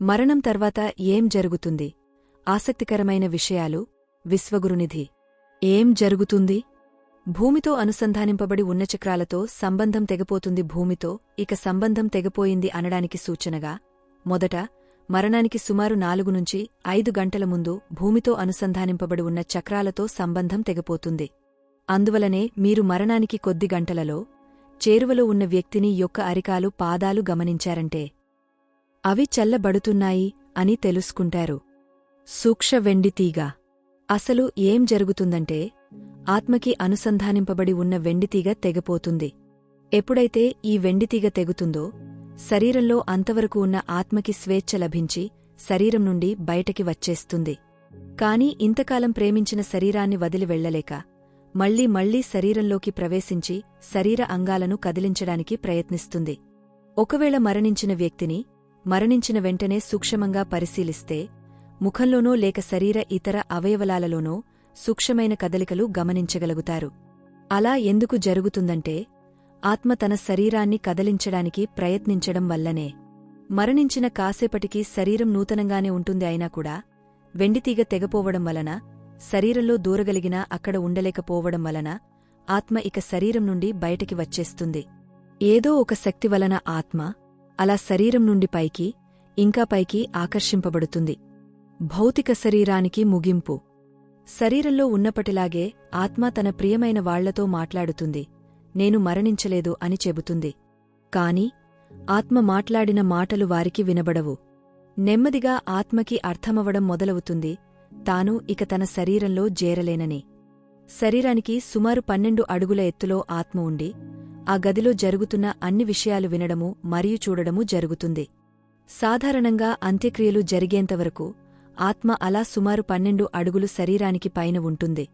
మరణం తర్వాత ఏం జరుగుతుంది? ఆసక్తికరమైన విషయాలు. విశ్వగురునిధి. ఏం జరుగుతుంది? భూమితో అనుసంధానింపబడి ఉన్న చక్రాలతో సంబంధం తెగపోతుంది భూమితో ఇక సంబంధం తెగపోయింది అనడానికి సూచనగా మొదట మరణానికి సుమారు నాలుగు నుంచి ఐదు గంటల ముందు భూమితో అనుసంధానింపబడి ఉన్న చక్రాలతో సంబంధం తెగపోతుంది. అందువలనే మీరు మరణానికి కొద్ది గంటలలో చేరువలో ఉన్న వ్యక్తిని యొక్క అరికాలు పాదాలు గమనించారంటే అవి చల్లబడుతున్నాయి అని తెలుసుకుంటారు. సూక్ష వెండితీగ అసలు ఏం జరుగుతుందంటే ఆత్మకి అనుసంధానింపబడి ఉన్న వెండితీగ తెగపోతుంది. ఎప్పుడైతే ఈ వెండితీగ తెగుతుందో శరీరంలో అంతవరకు ఉన్న ఆత్మకి స్వేచ్ఛ లభించి శరీరం నుండి బయటకి వచ్చేస్తుంది. కాని ఇంతకాలం ప్రేమించిన శరీరాన్ని వదిలి వెళ్ళలేక మళ్ళీ మళ్ళీ శరీరంలోకి ప్రవేశించి శరీర అంగాలను కదిలించడానికి ప్రయత్నిస్తుంది. ఒకవేళ మరణించిన వ్యక్తిని మరణించిన వెంటనే సూక్ష్మంగా పరిశీలిస్తే ముఖంలోనో లేక శరీర ఇతర అవయవలాలలోనో సూక్ష్మమైన కదలికలు గమనించగలుగుతారు. అలా ఎందుకు జరుగుతుందంటే ఆత్మ తన శరీరాన్ని కదలించడానికి ప్రయత్నించడం వల్లనే. మరణించిన కాసేపటికి శరీరం నూతనంగానే ఉంటుంది అయినా కూడా వెండితీగ తెగపోవడం వలన శరీరంలో దూరగలిగినా అక్కడ ఉండలేకపోవడం వలన ఆత్మ ఇక శరీరం నుండి బయటికి వచ్చేస్తుంది. ఏదో ఒక శక్తి వలన ఆత్మ అలా శరీరం నుండి పైకి ఇంకా పైకి ఆకర్షింపబడుతుంది. భౌతిక శరీరానికి ముగింపు. శరీరంలో ఉన్నప్పటిలాగే ఆత్మ తన ప్రియమైన వాళ్ళతో మాట్లాడుతుంది. నేను మరణించలేదు అని చెబుతుంది. కాని ఆత్మ మాట్లాడిన మాటలు వారికి వినబడవు. నెమ్మదిగా ఆత్మకి అర్థమవడం మొదలవుతుంది. తాను ఇక తన శరీరంలో జేరలేనని శరీరానికి సుమారు పన్నెండు అడుగుల ఎత్తులో ఆత్మ ఉండి ఆ గదిలో జరుగుతున్న అన్ని విషయాలు వినడము మరియు చూడడము జరుగుతుంది. సాధారణంగా అంత్యక్రియలు జరిగేంతవరకు ఆత్మ అలా సుమారు పన్నెండు అడుగులు శరీరానికి పైన ఉంటుంది.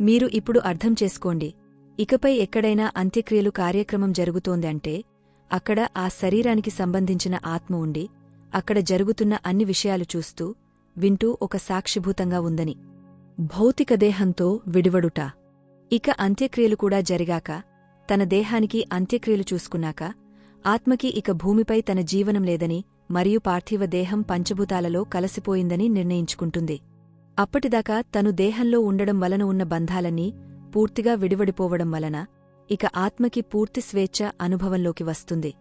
మీరు ఇప్పుడు అర్థం చేసుకోండి. ఇకపై ఎక్కడైనా అంత్యక్రియలు కార్యక్రమం జరుగుతోంది అంటే అక్కడ ఆ శరీరానికి సంబంధించిన ఆత్మ ఉండి అక్కడ జరుగుతున్న అన్ని విషయాలు చూస్తూ వింటూ ఒక సాక్షిభూతంగా ఉందని. భౌతిక దేహంతో విడివడుట. ఇక అంత్యక్రియలు కూడా జరిగాక తన దేహానికి అంత్యక్రియలు చూసుకున్నాక ఆత్మకి ఇక భూమిపై తన జీవనం లేదని మరియు పార్థివ దేహం పంచభూతాలలో కలసిపోయిందని నిర్ణయించుకుంటుంది. అప్పటిదాకా తను దేహంలో ఉండడం వలన ఉన్న బంధాలన్నీ పూర్తిగా విడివడిపోవడం వలన ఇక ఆత్మకి పూర్తి స్వేచ్ఛ అనుభవంలోకి వస్తుంది.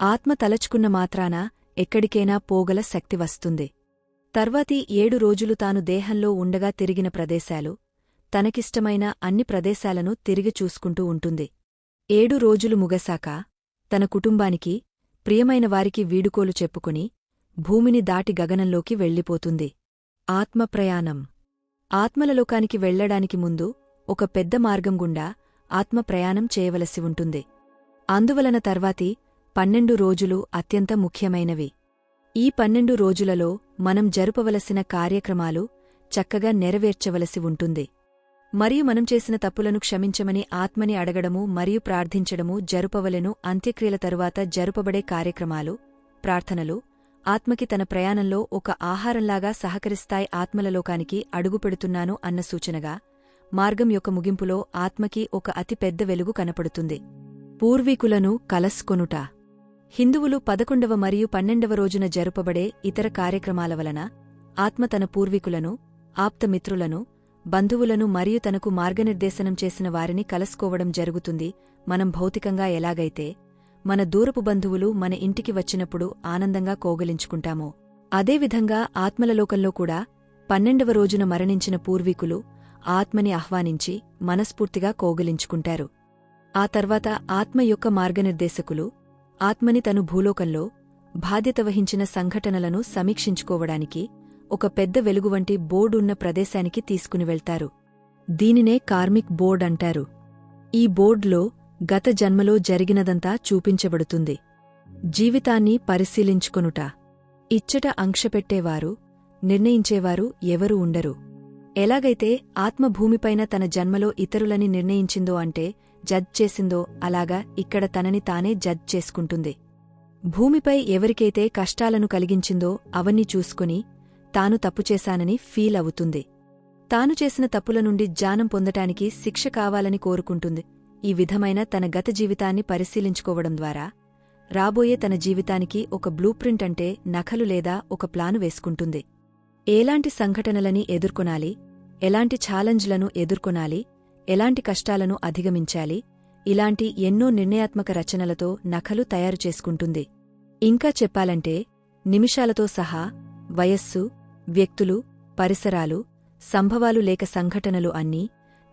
ఆత్మ తలచుకున్న మాత్రాన ఎక్కడికైనా పోగల శక్తి వస్తుంది. తర్వాతి ఏడు రోజులు తాను దేహంలో ఉండగా తిరిగిన ప్రదేశాలు తనకిష్టమైన అన్ని ప్రదేశాలను తిరిగి చూసుకుంటూ ఉంటుంది. ఏడు రోజులు ముగసాక తన కుటుంబానికి ప్రియమైన వారికి వీడుకోలు చెప్పుకుని భూమిని దాటి గగనంలోకి వెళ్ళిపోతుంది. ఆత్మప్రయాణం. ఆత్మలలోకానికి వెళ్ళడానికి ముందు ఒక పెద్ద మార్గం గుండా ఆత్మ ప్రయాణం చేయవలసి ఉంటుంది. అందువలన తర్వాతి పన్నెండు రోజులు అత్యంత ముఖ్యమైనవి. ఈ పన్నెండు రోజులలో మనం జరుపవలసిన కార్యక్రమాలు చక్కగా నెరవేర్చవలసి ఉంటుంది. మరియు మనం చేసిన తప్పులను క్షమించమని ఆత్మని అడగడము మరియు ప్రార్థించడము జరుపవలెను అంత్యక్రియల తరువాత జరుపబడే కార్యక్రమాలు ప్రార్థనలు ఆత్మకి తన ప్రయాణంలో ఒక ఆహారంలాగా సహకరిస్తాయి ఆత్మలలోకానికి అడుగుపెడుతున్నాను అన్న సూచనగా మార్గం యొక్క ముగింపులో ఆత్మకి ఒక అతి పెద్ద వెలుగు కనపడుతుంది. పూర్వీకులను కలస్కొనుట. హిందువులు పదకొండవ మరియు పన్నెండవ రోజున జరుపబడే ఇతర కార్యక్రమాల వలన ఆత్మ తన పూర్వీకులను ఆప్తమిత్రులను బంధువులను మరియు తనకు మార్గనిర్దేశనం చేసిన వారిని కలుసుకోవడం జరుగుతుంది. మనం భౌతికంగా ఎలాగైతే మన దూరపు బంధువులు మన ఇంటికి వచ్చినప్పుడు ఆనందంగా కోగలించుకుంటామో అదేవిధంగా ఆత్మలలోకంలో కూడా పన్నెండవ రోజున మరణించిన పూర్వీకులు ఆత్మని ఆహ్వానించి మనస్ఫూర్తిగా కోగలించుకుంటారు. ఆ తర్వాత ఆత్మ యొక్క మార్గనిర్దేశకులు ఆత్మని తను భూలోకంలో బాధ్యత వహించిన సంఘటనలను సమీక్షించుకోవడానికి ఒక పెద్ద వెలుగు వంటి బోర్డు ఉన్న ప్రదేశానికి తీసుకుని వెళ్తారు. దీనినే కార్మిక్ బోర్డ్ అంటారు. ఈ బోర్డులో గత జన్మలో జరిగినదంతా చూపించబడుతుంది. జీవితాన్ని పరిశీలించుకొనుట. ఇచ్చట అంక్షపెట్టేవారు నిర్ణయించేవారు ఎవరూ ఉండరు. ఎలాగైతే ఆత్మ భూమిపైన తన జన్మలో ఇతరులని నిర్ణయించిందో అంటే జడ్జ్ చేసిందో అలాగా ఇక్కడ తనని తానే జడ్జ్ చేసుకుంటుంది. భూమిపై ఎవరికైతే కష్టాలను కలిగించిందో అవన్నీ చూసుకుని తాను తప్పుచేశానని ఫీల్ అవుతుంది. తాను చేసిన తప్పుల నుండి జానం పొందటానికి శిక్ష కావాలని కోరుకుంటుంది. ఈ విధమైన తన గత జీవితాన్ని పరిశీలించుకోవడం ద్వారా రాబోయే తన జీవితానికి ఒక బ్లూప్రింట్ అంటే నఖలు లేదా ఒక ప్లాను వేసుకుంటుంది. ఎలాంటి సంఘటనలని ఎదుర్కొనాలి? ఎలాంటి ఛాలెంజ్లను ఎదుర్కొనాలి? ఎలాంటి కష్టాలను అధిగమించాలి? ఇలాంటి ఎన్నో నిర్ణయాత్మక రచనలతో నఖలు తయారు చేసుకుంటుంది. ఇంకా చెప్పాలంటే నిమిషాలతో సహా వయస్సు వ్యక్తులు పరిసరాలు సంభవాలు లేక సంఘటనలు అన్నీ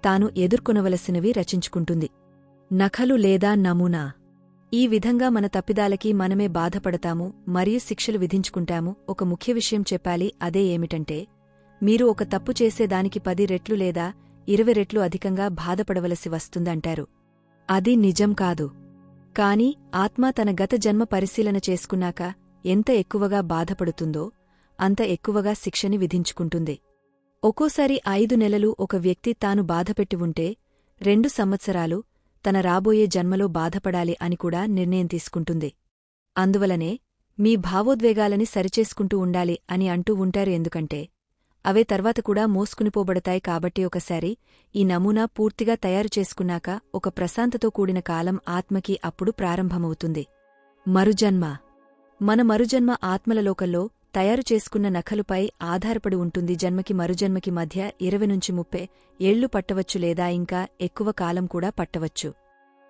తాను ఎదుర్కొనవలసినవి రచించుకుంటుంది. నఖలు లేదా నమూనా. ఈ విధంగా మన తప్పిదాలకి మనమే బాధపడతాము మరియు శిక్షలు విధించుకుంటాము. ఒక ముఖ్య విషయం చెప్పాలి అదే ఏమిటంటే మీరు ఒక తప్పు చేసేదానికి పది రెట్లు లేదా ఇరవై రెట్లు అధికంగా బాధపడవలసి వస్తుందంటారు. అది నిజం కాదు. కాని ఆత్మ తన గత జన్మ పరిశీలన చేసుకున్నాక ఎంత ఎక్కువగా బాధపడుతుందో అంత ఎక్కువగా శిక్షని విధించుకుంటుంది. ఒక్కోసారి ఐదు నెలలు ఒక వ్యక్తి తాను బాధపెట్టి ఉంటే రెండు సంవత్సరాలు తన రాబోయే జన్మలో బాధపడాలి అని కూడా నిర్ణయం తీసుకుంటుంది. అందువలనే మీ భావోద్వేగాలని సరిచేసుకుంటూ ఉండాలి అని అంటూ ఉంటారు ఎందుకంటే అవే తర్వాత కూడా మోసుకునిపోబడతాయి కాబట్టి ఒకసారి ఈ నమూనా పూర్తిగా తయారు చేసుకున్నాక ఒక ప్రశాంతతో కూడిన కాలం ఆత్మకి అప్పుడు ప్రారంభమవుతుంది. మరుజన్మ. మన మరుజన్మ ఆత్మలలోకల్లో తయారు చేసుకున్న నఖలుపై ఆధారపడి ఉంటుంది జన్మకి మరుజన్మకి మధ్య ఇరవై నుంచి ముప్పై ఏళ్ళు పట్టవచ్చు లేదా ఇంకా ఎక్కువ కాలం కూడా పట్టవచ్చు.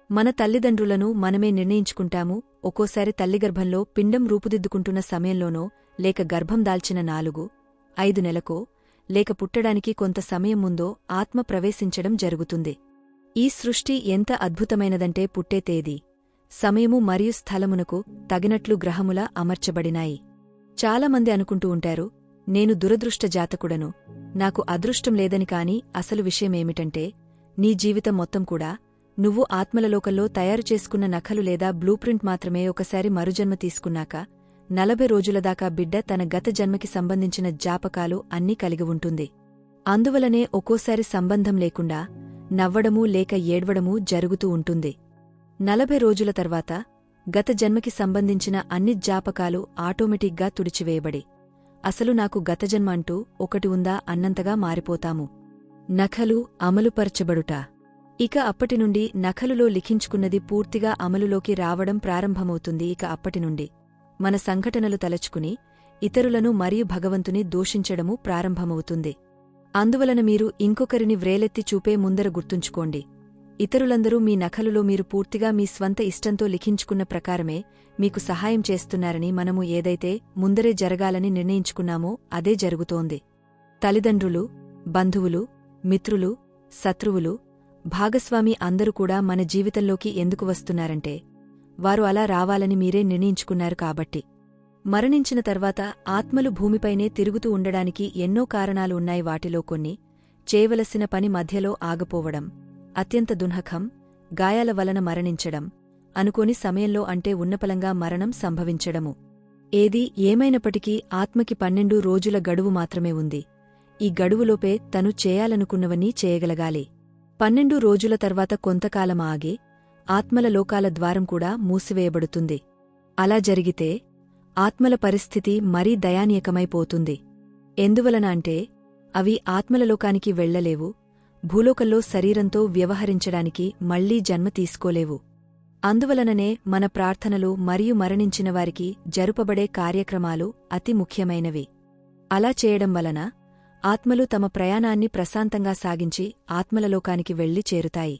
మన తల్లిదండ్రులను మనమే నిర్ణయించుకుంటాము ఒక్కోసారి తల్లిగర్భంలో పిండం రూపుదిద్దుకుంటున్న సమయంలోనో లేక గర్భం దాల్చిన నాలుగు ఐదు నెలకో లేక పుట్టడానికి కొంత సమయం ముందో ఆత్మ ప్రవేశించడం జరుగుతుంది. ఈ సృష్టి ఎంత అద్భుతమైనదంటే పుట్టే తేదీ సమయము మరియు స్థలమునకు తగినట్లు గ్రహముల అమర్చబడినాయి. చాలామంది అనుకుంటూ ఉంటారు నేను దురదృష్ట జాతకుడను నాకు అదృష్టం లేదని కాని అసలు విషయమేమిటంటే నీ జీవితం మొత్తం కూడా నువ్వు ఆత్మలలోకల్లో తయారు చేసుకున్న నఖలు లేదా బ్లూప్రింట్ మాత్రమే ఒకసారి మరుజన్మ తీసుకున్నాక నలభై రోజులదాకా బిడ్డ తన గత జన్మకి సంబంధించిన జాపకాలు అన్నీ కలిగి ఉంటుంది. అందువలనే ఒక్కోసారి సంబంధం లేకుండా నవ్వడమూ లేక ఏడ్వడమూ జరుగుతూ ఉంటుంది. నలభై రోజుల తర్వాత గత జన్మకి సంబంధించిన అన్ని జ్ఞాపకాలు ఆటోమేటిక్గా తుడిచివేయబడి అసలు నాకు గతజన్మ అంటూ ఒకటి ఉందా అన్నంతగా మారిపోతాము. నఖలు అమలుపరచబడుట. ఇక అప్పటి నుండి నఖలులో లిఖించుకున్నది పూర్తిగా అమలులోకి రావడం ప్రారంభమవుతుంది ఇక అప్పటి నుండి. మన సంఘటనలు తలచుకుని ఇతరులను మరియు భగవంతుని దూషించడము ప్రారంభమవుతుంది. అందువలన మీరు ఇంకొకరిని వ్రేలెత్తి చూపే ముందర గుర్తుంచుకోండి. ఇతరులందరూ మీ నఖలులో మీరు పూర్తిగా మీ స్వంత ఇష్టంతో లిఖించుకున్న ప్రకారమే మీకు సహాయం చేస్తున్నారని మనము ఏదైతే ముందరే జరగాలని నిర్ణయించుకున్నామో అదే జరుగుతోంది. తల్లిదండ్రులు బంధువులు మిత్రులు శత్రువులు భాగస్వామి అందరూ కూడా మన జీవితంలోకి ఎందుకు వస్తున్నారంటే వారు అలా రావాలని మీరే నిర్ణయించుకున్నారు కాబట్టి. మరణించిన తర్వాత ఆత్మలు భూమిపైనే తిరుగుతూ ఉండడానికి ఎన్నో కారణాలు ఉన్నాయి వాటిలో కొన్ని చేయవలసిన పని మధ్యలో ఆగపోవడం. అత్యంత దున్హఖం గాయాల వలన మరణించడం అనుకోని సమయంలో అంటే ఉన్నపలంగా మరణం సంభవించడము. ఏది ఏమైనప్పటికీ ఆత్మకి పన్నెండు రోజుల గడువు మాత్రమే ఉంది. ఈ గడువులోపే తను చేయాలనుకున్నవన్నీ చేయగలగాలి. పన్నెండు రోజుల తర్వాత కొంతకాలం ఆగి ఆత్మల లోకాల ద్వారం కూడా మూసివేయబడుతుంది. అలా జరిగితే ఆత్మల పరిస్థితి మరీ దయానీయకమైపోతుంది. ఎందువలన అంటే అవి ఆత్మలలోకానికి వెళ్ళలేవు భూలోకంలో శరీరంతో వ్యవహరించడానికి మళ్ళీ జన్మ తీసుకోలేవు. అందువలననే మన ప్రార్థనలు మరియు మరణించిన వారికి జరుపబడే కార్యక్రమాలు అతి ముఖ్యమైనవి. అలా చేయడం వలన ఆత్మలు తమ ప్రయాణాన్ని ప్రశాంతంగా సాగించి ఆత్మలలోకానికి వెళ్ళి చేరుతాయి.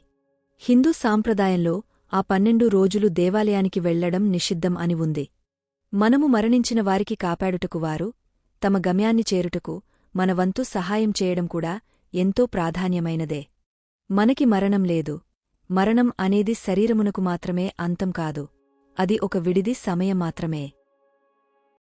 హిందూ సాంప్రదాయంలో ఆ పన్నెండు రోజులు దేవాలయానికి వెళ్ళడం నిషిద్ధం అని ఉంది. మనము మరణించిన వారికి కాపాడుటకు వారు తమ గమ్యాన్ని చేరుటకు మనవంతు సహాయం చేయడం కూడా ఎంతో ప్రాధాన్యమైనదే. మనకి మరణం లేదు. మరణం అనేది శరీరమునకు మాత్రమే అంతం కాదు. అది ఒక విడిది సమయం మాత్రమే.